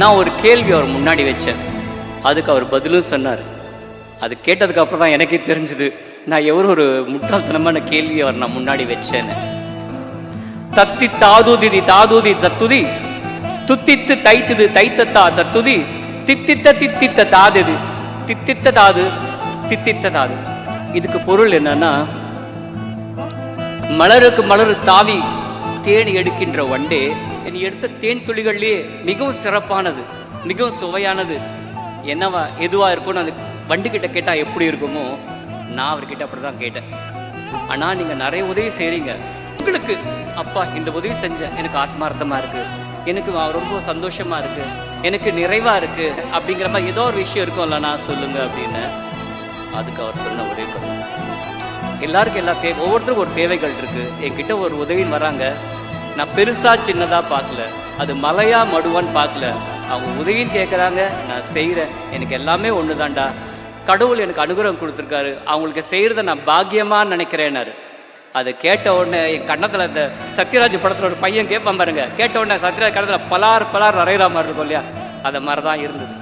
நான் ஒரு கேள்வி அவர் முன்னாடி வச்சேன். அதுக்கு அவர் பதிலும் சொன்னார். அது கேட்டதுக்கு அப்புறம் தான் எனக்கே தெரிஞ்சுது நான் எவ்வளோ ஒரு முட்டாள்தனமான கேள்வி அவர் நான் முன்னாடி வச்சேன்னு. தத்தி தாதுதிதி தாதுதி தத்துதி துத்தித்து தைத்துது தைத்தத்தா தத்துதி தித்தித்த தித்தித்த தாதுது தித்தித்த தாது தித்தித்த தாது. இதுக்கு பொருள் என்னன்னா மலருக்கு மலரு தாவி தேடி எடுக்கின்ற வண்டே நீ எடுத்த தேன் துளிகள்லேயே மிகவும் சிறப்பானது மிகவும் சுவையானது. என்னவா எதுவாக இருக்கும்னு அது வண்டு கேட்டால் எப்படி இருக்குமோ நான் அவர்கிட்ட அப்படிதான் கேட்டேன். ஆனால் நீங்கள் நிறைய உதவி செய்கிறீங்க உங்களுக்கு அப்பா இந்த உதவி செஞ்சேன் எனக்கு ஆத்மார்த்தமாக இருக்குது எனக்கு ரொம்ப சந்தோஷமா இருக்கு. எனக்கு நிறைவாக இருக்குது அப்படிங்கிற மாதிரி ஏதோ ஒரு விஷயம் இருக்கும்ல நான் சொல்லுங்கள் அப்படின்னு. அதுக்கு அவர் சொன்ன ஒரே பதில். எல்லாருக்கும் எல்லா தேவை ஒவ்வொருத்தருக்கும் ஒரு தேவைகள் இருக்குது என்கிட்ட ஒரு உதவின்னு வராங்க. நான் பெருசா சின்னதா பார்க்கல. அது மலையா மடுவான்னு பார்க்கல. அவங்க உதவின்னு கேட்குறாங்க நான் செய்கிறேன் எனக்கு எல்லாமே ஒன்று கடவுள் எனக்கு அனுகிரகம் கொடுத்துருக்காரு. அவங்களுக்கு செய்கிறத நான் பாக்கியமாக நினைக்கிறேன்னாரு. அதை கேட்ட உடனே என் கண்ணத்தில் இந்த சத்யராஜ் படத்தில் ஒரு பையன் கேட்பான் பாருங்க. கேட்ட உடனே சத்யராஜ் கண்ணத்தில் பலார் பலார் வரைகிற மாதிரி இருக்கும் இல்லையா? அதை மாதிரி தான் இருந்தது.